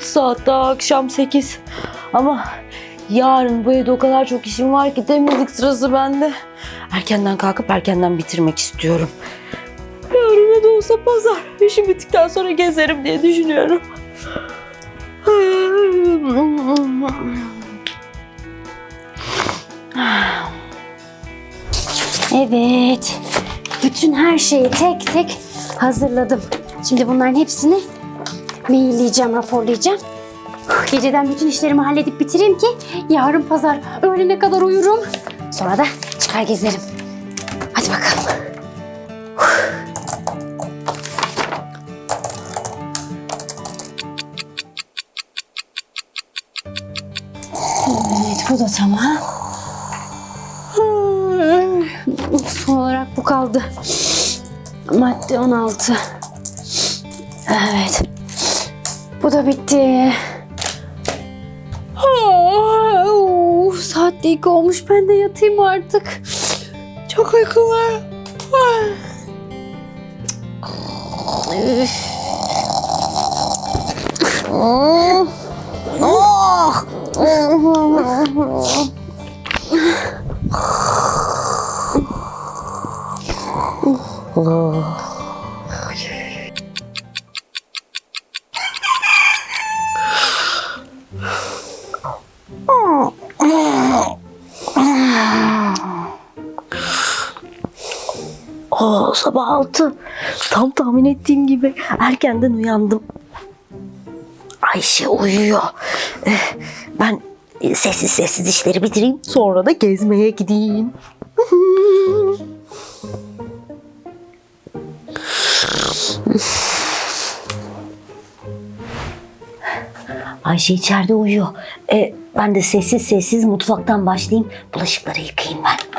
Saat daha akşam 8. Ama yarın bu evde o kadar çok işim var ki temizlik sırası bende. Erkenden kalkıp erkenden bitirmek istiyorum. Yarın ne de olsa pazar. İşim bittikten sonra gezerim diye düşünüyorum. Evet. Bütün her şeyi tek tek hazırladım. Şimdi bunların hepsini mailleyeceğim, raporlayacağım. Geceden bütün işlerimi halledip bitireyim ki yarın pazar öğlene kadar uyurum. Sonra da çıkar gezerim. Hadi bakalım. Evet bu da tamam. Son olarak bu kaldı. Madde 16. Evet. Bu da bitti. Oh, saat de iki olmuş. Ben de yatayım artık. Çok uykum var. Üf. Oo, sabah 6. Tam tahmin ettiğim gibi erkenden uyandım. Ayşe uyuyor. Eh, Ben e, sessiz sessiz işleri bitireyim. Sonra da gezmeye gideyim. Ayşe içeride uyuyor. E, ben de sessiz sessiz mutfaktan başlayayım. Bulaşıkları yıkayayım ben.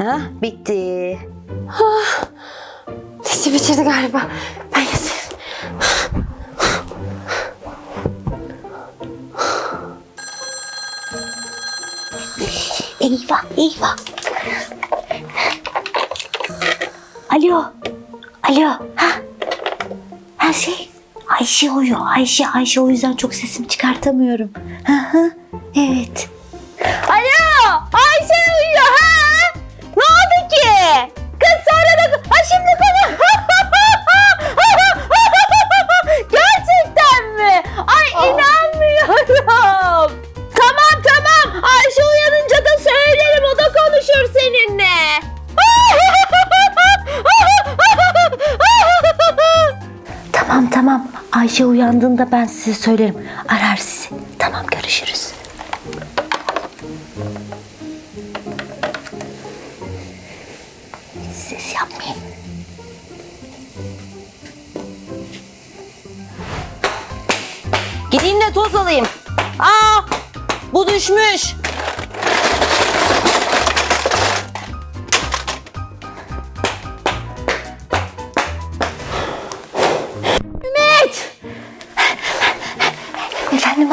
Ha bitti. Nesi bitirdi galiba. Ben yatayım. Eyvah eyvah. Alo. Alo. Ha? Ha şey. Ayşe uyuyor. Ayşe Ayşe o yüzden çok sesimi çıkartamıyorum. Hı hı. Evet. Alo. Tamam tamam. Ayşe uyandığında ben size söylerim. Arar sizi. Tamam görüşürüz. Ses yapmayın. Gideyim de toz alayım. Aa, bu düşmüş.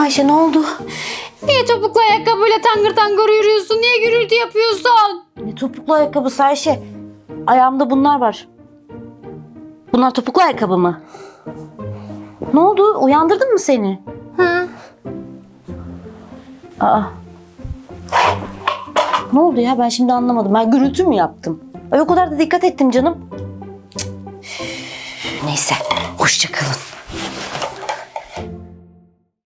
Ayşe ne oldu? Niye topuklu ayakkabıyla tangır tangır yürüyorsun? Niye gürültü yapıyorsun? Ne topuklu ayakkabısı Ayşe? Ayağımda bunlar var. Bunlar topuklu ayakkabı mı? Ne oldu? Uyandırdın mı seni? Hı. Aa. Ne oldu ya? Ben şimdi anlamadım. Ben gürültü mü yaptım? Ay o kadar da dikkat ettim canım. Neyse. Hoşça kalın.